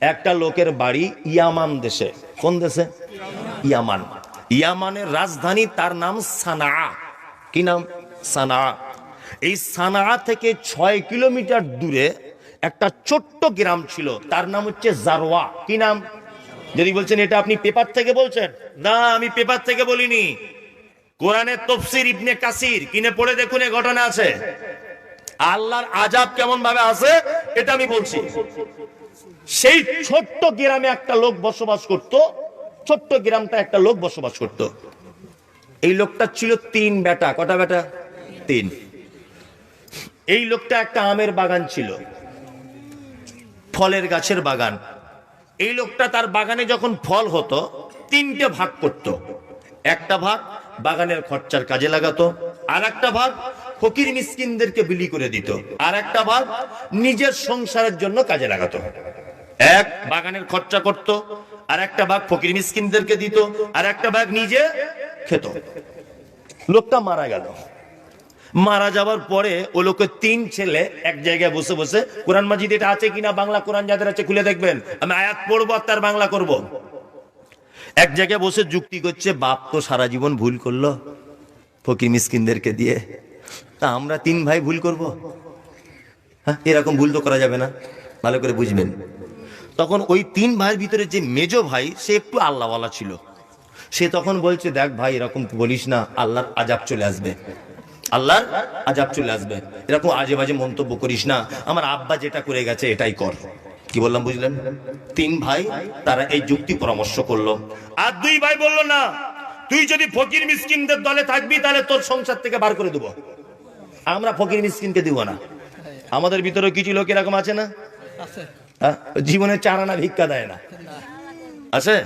একটা লোকের বাড়ি ইয়ামান দেশে। কোন দেশে? ইয়ামান। ইয়ামানের রাজধানী তার নাম সানা কি নাম? সানা এই সানা থেকে ছয় কিলোমিটার দূরে একটা ছোট্ট গ্রাম ছিল। তার নাম হচ্ছে জারোয়া কি নাম? যদি বলছেন, এটা আপনি পেপার থেকে বলছেন? না, আমি পেপার থেকে বলিনি। কোরআনের তফসির ইবনে কাসির। কিনে পড়ে দেখুন, এ ঘটনা আছে। আল্লাহর আজাব কেমন ভাবে আছে, এটা আমি বলছি। সেই ছোট্ট গ্রামে একটা লোক বসবাস করত, ছোট্ট গ্রামটা একটা লোক বসবাস করত। এই লোকটা ছিল তিন বেটা, কটা বেটা? তিন। এই লোকটা একটা আমের বাগান ছিল, ফলের গাছের বাগান। এই লোকটা তার বাগানে যখন ফল হতো, তিনটে ভাগ করত। একটা ভাগ বাগানের খরচার কাজে লাগাতো আর একটা ভাগ ফকির মিসকিনদেরকে বিলি করে দিত। আর একটা ভাগ নিজের সংসারের জন্য কাজে লাগাতো। এক, বাগানের খরচা করত। আর একটা ভাগ ফকির মিসকিনদেরকে দিত। আর একটা ভাগ নিজে খেত। লোকটা মারা গেল। মারা যাওয়ার পরে ও লোকের তিন ছেলে এক জায়গায় বসে বসে, কোরআন মাজিদ এটা আছে কিনা, বাংলা কোরআন যাদের আছে খুলে দেখবেন। আমি আয়াত পড়ব আর তার বাংলা করব। এক জায়গায় বসে যুক্তি করছে, বাপ তো সারা জীবন ভুল করল ফকির মিসকিনদেরকে দিয়ে। তা আমরা তিন ভাই ভুল করব? হ্যাঁ এরকম ভুল তো করা যাবে না। ভালো করে বুঝবেন। তখন ওই তিন ভাইয়ের ভিতরে যে মেজো ভাই, সে একটু আল্লাহওয়ালা ছিল। সে তখন বলছে, দেখ ভাই, এরকম বলিস না, আল্লাহর আজাব চলে আসবে। আল্লাহর আজাব চলে আসবে। এরকম আজে বাজে মন্তব্য করিস না। আমার আব্বা যেটা করে গেছে, এটাই কর। কি বললাম, বুঝলেন? তিন ভাই তারা এই যুক্তি পরামর্শ করল। আর দুই ভাই বলল, না, তুই যদি ফকির মিসকিনদের দলে থাকবি, তাহলে তোর সংসার থেকে বার করে দেবো। আমরা ফকির মিসকিনকে দিব না। আমাদের ভিতরে কিছু লোক এরকম আছে না? হ্যাঁ? জীবনে চার আনা ভিক্ষা দেয় না। আছে?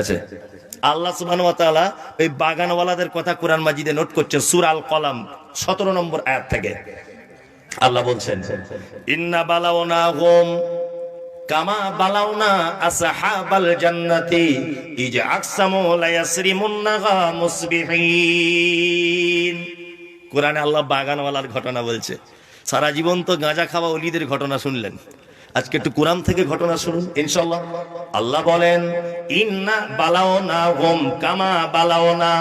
আছে। আল্লাহ তাআলা ওই বাগানওয়ালাদের কথা কোরআন মাজিদে নোট করছে সূরা আল কলাম 17 নম্বর আয়াত থেকে। আল্লাহ বলছেন ইন্না বালাওনাহুম কামা বালাউনা আসহাবাল জান্নাতি ইজ আকসামু লা ইয়াসরিমুন্নাহা মুসবিহিন। কোরআনে আল্লাহ বাগানওয়ালার ঘটনা বলছে। সারা জীবন তো গাঁজা খাওয়া অলিদের ঘটনা শুনলেন। আজকে একটু কোরআন থেকে ঘটনা শুনুন ইনশাল্লাহ আল্লাহ বলেন, ইন্না বালাওনা হুম কামা বালাওনা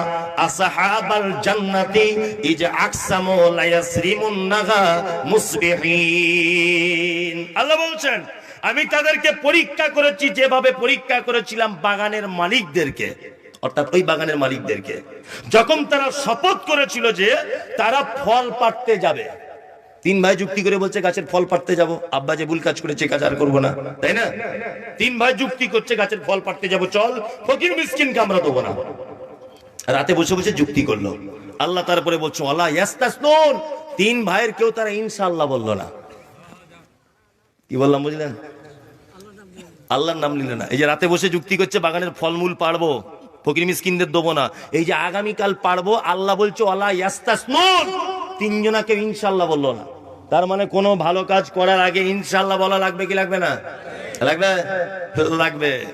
আসহাবাল জান্নাতি ইজ আকসামু লা ইয়াসরিমুন্নাহা মুসবিহিন। আল্লাহ বলছেন, আমি তাদেরকে পরীক্ষা করেছি, যেভাবে পরীক্ষা করেছিলাম বাগানের মালিকদেরকে। অর্থাৎ ওই বাগানের মালিকদেরকে। যখন তারা শপথ করেছিল যে তারা ফল পাড়তে যাবে, তিন ভাই যুক্তি করে বলছে, গাছের ফল পাড়তে যাব। আব্বা যে ভুল কাজ করেছে, কাজ আর করব না। তাই না? তিন ভাই যুক্তি করছে, গাছের ফল পাড়তে যাব, চল। ফকির মিসকিনকে আমরা দেবো না। রাতে বসে বসে যুক্তি করল। আল্লাহ তারপরে বলছো আল্লাহ ইয়াস্তাসনুন। তিন ভাইয়ের কেউ তারা ইনশাআল্লাহ বলল না। কি বললাম, বুঝলেন? আল্লাহর নাম নিল না। এই যে রাতে বসে যুক্তি করছে, বাগানের ফলমূল পারব ফকির মিসকিনদের দেবো না। এই যে আগামীকাল পারব, আল্লাহ বলছো আল্লাহ তিনজনা কেউ ইনশাল্লাহ বলল না। তার মানে কোনো ভালো কাজ করার আগে ইনশাল্লাহ বলা লাগবে কি লাগবে না? লাগবে? লাগবে।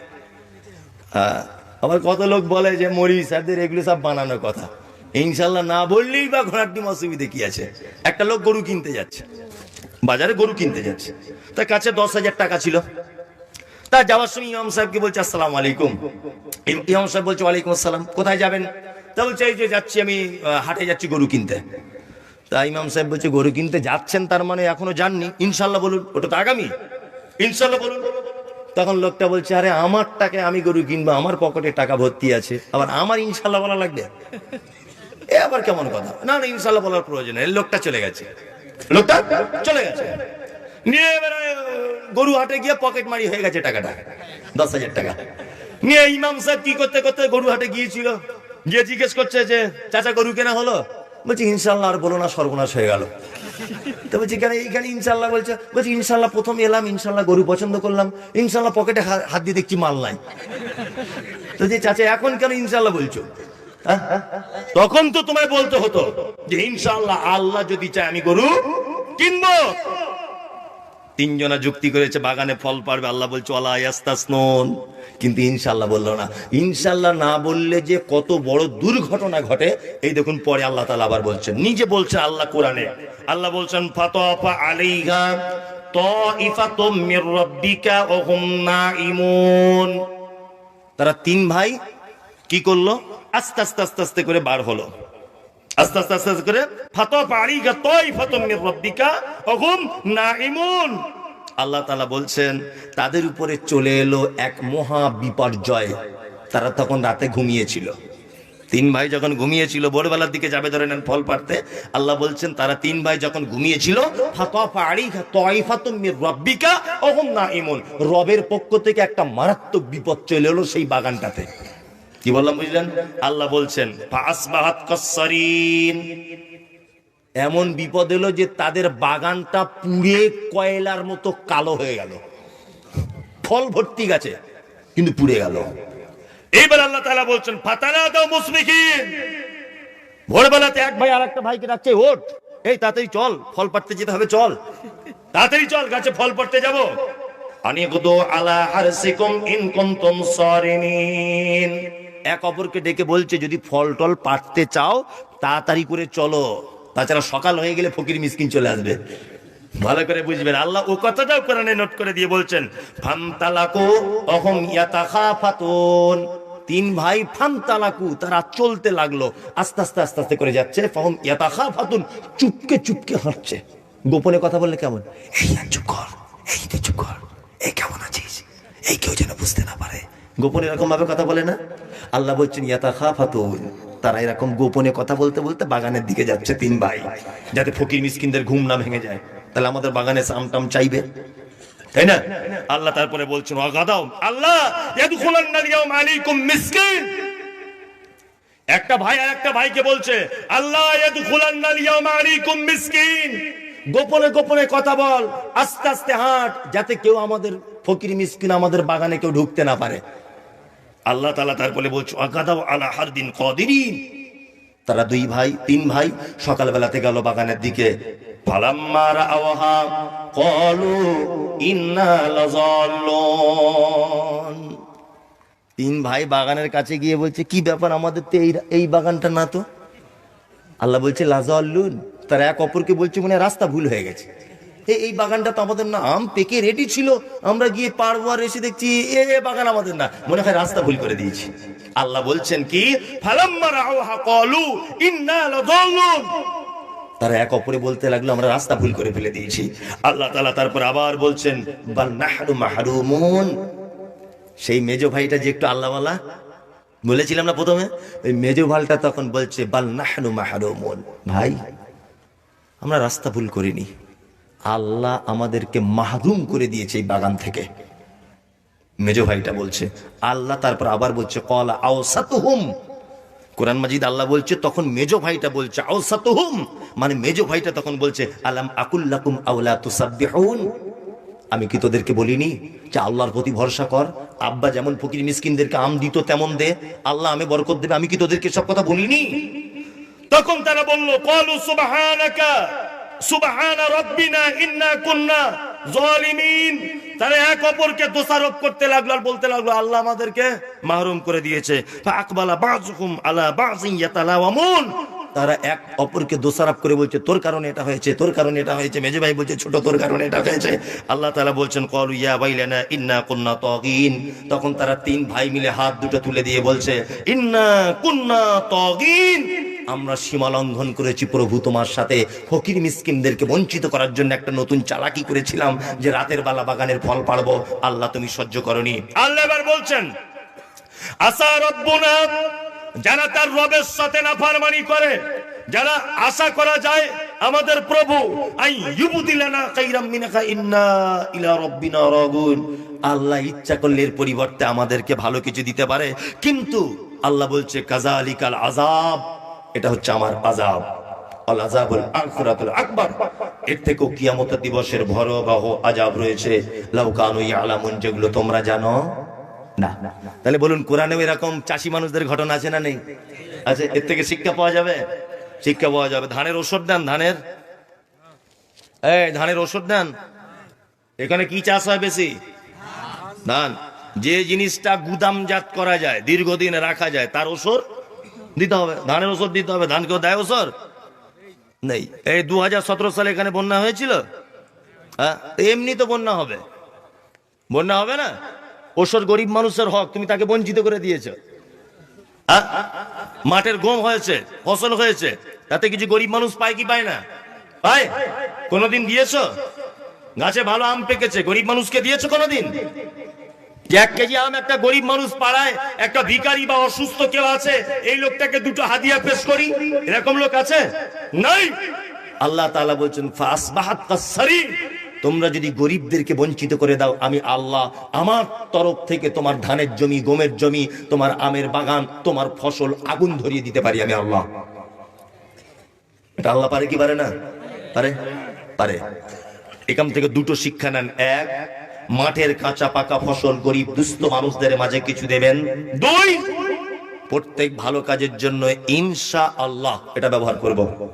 হ্যাঁ। আবার কত লোক বলে যে মরি স্যারদের এগুলো সব বানানোর কথা। ইনশাল্লাহ না বললেই বা ঘোড়ার ডিম অসুবিধে কি আছে? একটা লোক গরু কিনতে যাচ্ছে। বাজারে গরু কিনতে যাচ্ছে। তার কাছে দশ হাজার টাকা ছিল। তা যাওয়ার সময় ইমাম সাহেবকে বলছে, আসসালাম আলাইকুম। ইম- ইমাম সাহেব বলছে, ওয়ালাইকুম আসসালাম, কোথায় যাবেন? তা বলছে, এই যে যাচ্ছি আমি হাটে যাচ্ছি গরু কিনতে। তা ইমাম সাহেব বলছে, গরু কিনতে যাচ্ছেন, তার মানে এখনও যাননি। ইনশাল্লাহ বলুন, ওটা তো আগামী। ইনশাল্লাহ বলুন। তখন লোকটা বলছে, আরে আমার টাকায় আমি গরু কিনবো, আমার পকেটে টাকা ভর্তি আছে, আবার আমার ইনশাল্লাহ বলা লাগবে? এ আবার কেমন কথা? না না ইনশাল্লাহ বলার প্রয়োজন নেই, লোকটা চলে গেছে। লোকটা চলে গেছে। নিয়ে এবারে গরু হাটে গিয়ে পকেট মারি হয়ে গেছে টাকাটা, দশ হাজার টাকা। নিয়ে ইমাম সাহেব কি করতে করতে গরু হাটে গিয়েছিল। গিয়ে জিজ্ঞেস করছে যে, চাচা, গরু কেনা হলো? বলছি ইনশাল্লাহ আর বলো না, সর্বনাশ হয়ে গেল। তো বলছি, কেন, এইখানে ইনশাল্লাহ বলছে, বলছি ইনশাল্লাহ প্রথম এলাম ইনশাল্লাহ গরু পছন্দ করলাম। ইনশাল্লাহ পকেটে হাত দিয়ে দেখছি মাল নাই। তো যে চাচা, এখন কেন ইনশাল্লাহ বলছো? হ্যাঁ? তখন তো তোমায় বলতে হতো যে ইনশাল্লাহ আল্লাহ যদি চায় আমি গরু কিনবো। তিনজনা যুক্তি করেছে, বাগানে ফল পারবে, আল্লাহ বলছে আল্লাহ ইয়াস্তাসনুন। কিন্তু ইনশাল্লাহ বলল না। ইনশাল্লাহ না বললে যে কত বড় দুর্ঘটনা ঘটে, এই দেখুন পরে আল্লাহ তালা আবার বলছেন। নিজে বলছেন আল্লাহ কোরআনে। আল্লাহ বলছেন, ফাতাফা হুম তারা তিন ভাই কি করল? আস্তে আস্তে আস্তে আস্তে করে বার হলো। আস্তে আস্তে আস্তে আস্তে করে, ফাতো পারিকা তাইফাতুম মির রাব্বিকা হুম নাঈমুন। আল্লাহ তাআলা বলছেন, তাদের উপরে চলে এলো এক মহা বিপর্যয়। তারা তখন রাতে ঘুমিয়েছিল। তিন ভাই যখন ঘুমিয়েছিল, ভোরবেলার দিকে যাবে ধরে নেন ফল পারতে আল্লাহ বলছেন, তারা তিন ভাই যখন ঘুমিয়েছিল রাব্বিকা ওয়া হুম নাঈমুন। রবের পক্ষ থেকে একটা মারাত্মক বিপদ চলে এলো সেই বাগানটাতে। কি বললাম বুঝলেন? আল্লাহ বলছেন এমন বিপদ এলো যে তাদের বাগানটা পুড়ে কয়লার মতো কালো হয়ে গেল। ফল ভর্তি গাছে, কিন্তু পুড়ে গেল। এইবার আল্লাহ তাআলা বলছেন ফাতানা দাও মুসবিকিন ভোরবেলাতে এক ভাই আর একটা ভাইকে ডাকছে, ওঠ, এই তাড়াতাড়ি চল, ফল পাড়তে যেতে হবে, চল। তাড়াতাড়ি চল, গাছে ফল পাড়তে যাব। আনিগুদু আলা হারসিকুম ইন কুনতুম সারিমিন এক অপরকে ডেকে বলছে, যদি ফল টল পাড়তে চাও, তাড়াতাড়ি করে চলো। তাছাড়া সকাল হয়ে গেলে ফকির মিসকিন চলে আসবে। ভালো করে বুঝবেন, আল্লাহ ও কথাটাও কোরআনে নোট করে দিয়ে বলছেন, ফান্তালাকু অহম ইয়াতাখাফাতুন। তিন ভাই ফান্তালাকু, তারা চলতে লাগল, আস্তে আস্তে আস্তে আস্তে করে যাচ্ছে, ফহম ইয়াতাখাফাতুন, চুপকে চুপকে হাঁটছে। গোপনে কথা বললে কেমন? এই চুপ কর, এই চুপ কর, এই কেমন আছিস? এই কেউ গোপনে এরকম ভাবে কথা বলে না? আল্লাহ বলছেন ইয়াতাখাফাতুন তারা এরকম গোপনে কথা বলতে বলতে বাগানের দিকে যাচ্ছে তিন ভাই, যাতে ফকির মিসকিনদের ঘুম না ভেঙে যায়। তাহলে আমাদের বাগানে সামটাম চাইবে? তাই না? আল্লাহ তারপরে বলছেন অগাদাও আল্লাহ আলাইকুম মিসকিন। একটা ভাই আর একটা ভাইকে বলছে, আল্লাহ আলাইকুম মিসকিন। গোপনে গোপনে কথা বল, আস্তে আস্তে হাঁট, যাতে কেউ আমাদের ফকির মিসকিন আমাদের বাগানে কেউ ঢুকতে না পারে। আল্লাহ তাআলা তারপরে বলছে অগাদাও আলা হারদিন কাদিরিন। তারা দুই ভাই, তিন ভাই সকালবেলাতে গেল বাগানের দিকে ইন্না তিন ভাই বাগানের কাছে গিয়ে বলছে, কি ব্যাপার আমাদের তো এই এই বাগানটা না তো? আল্লাহ বলছে লাজাল্লুন তারা এক অপরকে বলছে মানে রাস্তা ভুল হয়ে গেছে। এই বাগানটা তো আমাদের না আম পেকে রেডি ছিল। আমরা গিয়ে পারব আর এসে দেখছি, এ বাগান আমাদের না। মনে হয় রাস্তা ভুল করে দিয়েছি। আল্লাহ বলছেন কি তারা এক অপরে বলতে লাগল, আমরা রাস্তা ভুল করে ফেলে দিয়েছি। আল্লাহ তালা তারপর আবার বলছেন সেই মেজো ভাইটা যে একটু আল্লাহওয়ালা, বলেছিলাম না প্রথমে? ওই মেজো ভালটা তখন বলছে, বাল নাহনু মাহরুমুন। ভাই, আমরা রাস্তা ভুল করিনি। আল্লাহ আমাদেরকে মাহরুম করে দিয়েছে এই বাগান থেকে। মেজ ভাইটা বলছে, আল্লাহ তারপর আবার বলছে, কলা আওসাতুহুম। কোরআন মাজিদ আল্লাহ বলছে, তখন মেজ ভাইটা বলছে, আওসাতুহুম। মানে মেজ ভাইটা তখন বলছে, আলাম আকুল্লাকুম আওলা তুসাব্বিহুন। আমি কি তোদেরকে বলিনি যে আল্লাহর প্রতি ভরসা কর? আব্বা যেমন ফকির মিসকিনদেরকে আম দিত, তেমন দে। আল্লাহ আমি বরকত দেবে, আমি কি তোদেরকে সব কথা বলিনি? তখন তারা বলল, কলু সুবহানা রাব্বিনা, ইন্না কুন্না তারা এক অপরকে দোষারোপ করতে লাগল আর বলতে লাগল, আল্লাহ আমাদেরকে মাহরুম করে দিয়েছে। আকবালা বাযুকুম আলা তারা এক অপরকে দোষারোপ করে বলছে, তোর কারণে এটা হয়েছে, তোর কারণে এটা হয়েছে, মেজে ভাই বলছে, ছোট তোর কারণে এটা হয়েছে। আল্লাহ তাআলা বলছেন কলু ইয়া বাইলানা ইন্না কুন্না তাগিন। তখন তারা তিন ভাই মিলে হাত দুটো তুলে দিয়ে বলছে, ইন্না কুন্না তাগিন। আমরা সীমা লঙ্ঘন করেছি প্রভু তোমার সাথে। ফকির মিসকিনদেরকে বঞ্চিত করার জন্য একটা নতুন চালাকি করেছিলাম যে রাতের বেলা বাগানের ফল পাড়বো। আল্লাহ তুমি সহ্য করনি। আল্লাহ এবার বলছেন আসা রব্বুনা যারা তার রবের সাথে নাফারমানি করে যারা আশা করা যায় আমাদের প্রভু আল্লাহ ইচ্ছা করলে এর পরিবর্তে আমাদেরকে ভালো কিছু দিতে পারে। কিন্তু আল্লাহ বলছে কাজালিকাল আযাব। এটা হচ্ছে আমার আজাব এর থেকেও দিবসের আযাব রয়েছে। তোমরা জানো? না। তাহলে বলুন, কোরআনেও এরকম মানুষদের ঘটনা আছে না নেই? আচ্ছা এর থেকে শিক্ষা পাওয়া যাবে? শিক্ষা পাওয়া যাবে। ধানের ওষুধ দেন, ধানের। ধানের ওষুধ দেন। এখানে কি চাষ হয় বেশি? ধান। যে জিনিসটা গুদামজাত করা যায়, দীর্ঘদিন রাখা যায়, তার ওষুধ দিতে হবে, ধানের ওষুধ দিতে হবে, ধান কেউ দেয় ওষুধ? নেই। এই দু হাজার সতেরো সালে এখানে বন্যা হয়েছিল? হ্যাঁ এমনি তো বন্যা হবে। বন্যা হবে না? ওসর গরিব মানুষের হক, তুমি তাকে বঞ্চিত করে দিয়েছ। মাঠের গম হয়েছে, ফসল হয়েছে, তাতে কিছু গরিব মানুষ পায় কি পায় না? পায়? কোনোদিন দিয়েছ? গাছে ভালো আম পেকেছে, গরিব মানুষকে দিয়েছ কোনোদিন? এক কেজি আম একটা গরিব মানুষ পাড়ায়, একটা ভিখারি বা অসুস্থ কেউ আছে, এই লোকটাকে দুটো হাদিয়া পেশ করি। এরকম লোক আছে? নাই। আল্লাহ তাআলা বলছেন তোমরা যদি গরিবদেরকে বঞ্চিত করে দাও, আমি আল্লাহ আমার তরফ থেকে তোমার ধানের জমি, গমের জমি, তোমার আমের বাগান, তোমার ফসল আগুন ধরিয়ে দিতে পারি আমি আল্লাহ। আল্লাহ পারে কি পারে না? পারে? পারে। এখান থেকে দুটো শিক্ষা নেন। এক মাঠের কাঁচা পাকা ফসল গরিব দুস্থ মানুষদের মাঝে কিছু দেবেন? দুই। প্রত্যেক ভালো কাজের জন্য ইনশা আল্লাহ এটা ব্যবহার করব।